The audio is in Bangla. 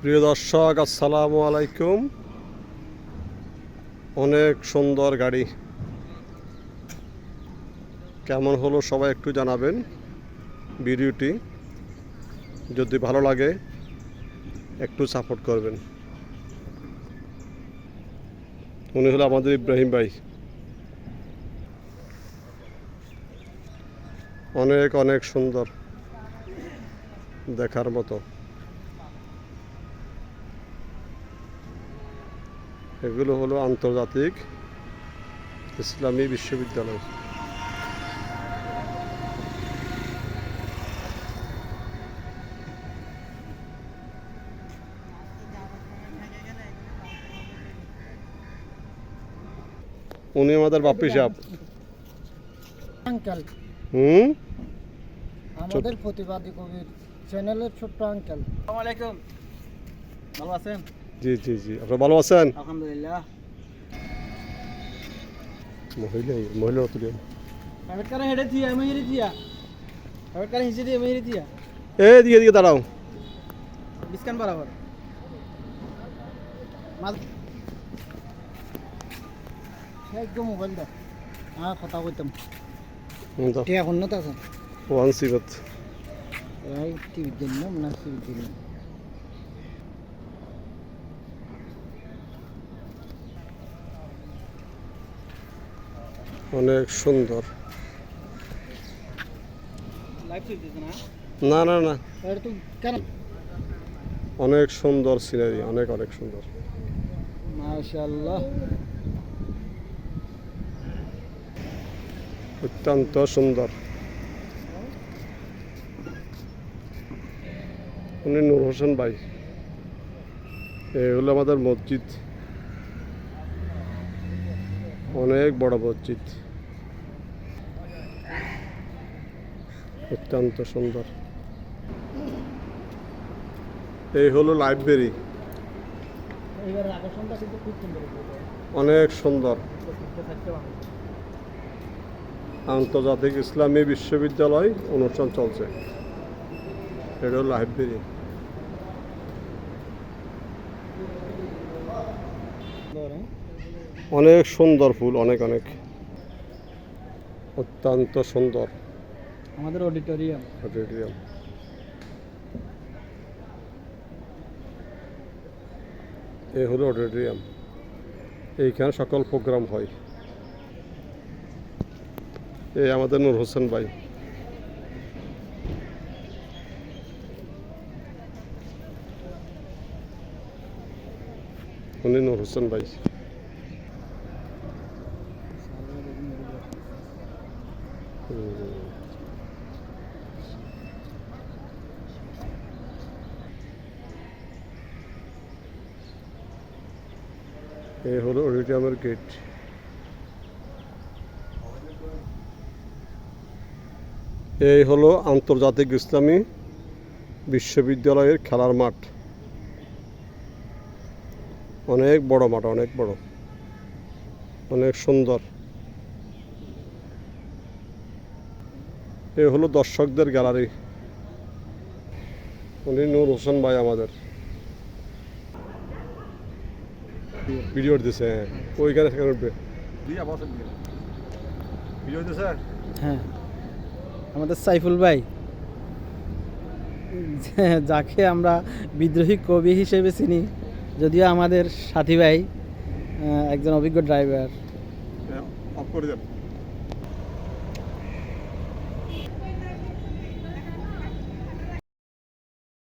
প্রিয় দর্শক, আসসালামু আলাইকুম। অনেক সুন্দর গাড়ি। কেমন হলো সবাই একটু জানাবেন ভিডিওটি। যদি ভালো লাগে, একটু সাপোর্ট করবেন। উনি হলো আমাদের ইব্রাহিম ভাই। অনেক অনেক সুন্দর দেখার মতো। এগুলো হলো আন্তর্জাতিক ইসলামী বিশ্ববিদ্যালয়। উনি আমাদের বাপ্পি সাহেব। আঙ্কেল। হুম? আমাদের প্রতিবাদী কবির চ্যানেলের ছোট্ট আঙ্কেল। আসসালামু আলাইকুম। ভালো আছেন? জি জি জি। আপনারা ভালো আছেন? আলহামদুলিল্লাহ। মহিলা মহিলা তুলে প্রাইভেট কারে হেডে দিয়া আমি হেডে দিয়া প্রাইভেট কারে হিসে দিয়ে আমি হেডে দিয়া এ দিকে দিকে দাঁড়াও। ডিসকাউন্ট বরাবর। একদম মোবাইল দাও হ্যাঁ কথা কইতাম। হুম, দাও। টিয়া উন্নত আছে। ওয়ান টিভির জন্য না টিভির জন্য। অনেক সুন্দর। না না না। অনেক সুন্দর সিনারি অনেক অনেক সুন্দর। অত্যন্ত সুন্দর। উনি নূর হোসেন ভাই। এ হলো আমাদের মসজিদ। অনেক বড় মসজিদ। অত্যন্ত সুন্দর। এই হলো লাইব্রেরি। অনেক সুন্দর। আন্তর্জাতিক ইসলামী বিশ্ববিদ্যালয় অনুষ্ঠান চলছে। এটা হলো লাইব্রেরি অনেক সুন্দর ফুল অনেক অনেক। অত্যন্ত সুন্দর। আমাদের অডিটোরিয়াম। অডিটোরিয়াম। এই হলো অডিটোরিয়াম। এইখানে সকল প্রোগ্রাম হয়। এ আমাদের নূর হোসেন ভাই। উনি নূর হোসেন ভাই। এই হলো অডিটোরিয়ামের গেট এই হলো আন্তর্জাতিক ইসলামী বিশ্ববিদ্যালয়ের খেলার মাঠ। অনেক বড় মাঠ, অনেক বড়। অনেক সুন্দর। এই হলো দর্শকদের গ্যালারি। উনি নূর হোসেন ভাই আমাদের। ভিডিও দিছে হ্যাঁ। ওইখানে সেখানে উঠবে। ভিডিও দিছে? হ্যাঁ। আমাদের সাইফুল ভাই। যাকে আমরা বিদ্রোহী কবি হিসেবে চিনি যদিও আমাদের সাথী ভাই একজন অভিজ্ঞ ড্রাইভার অফ করে দেন।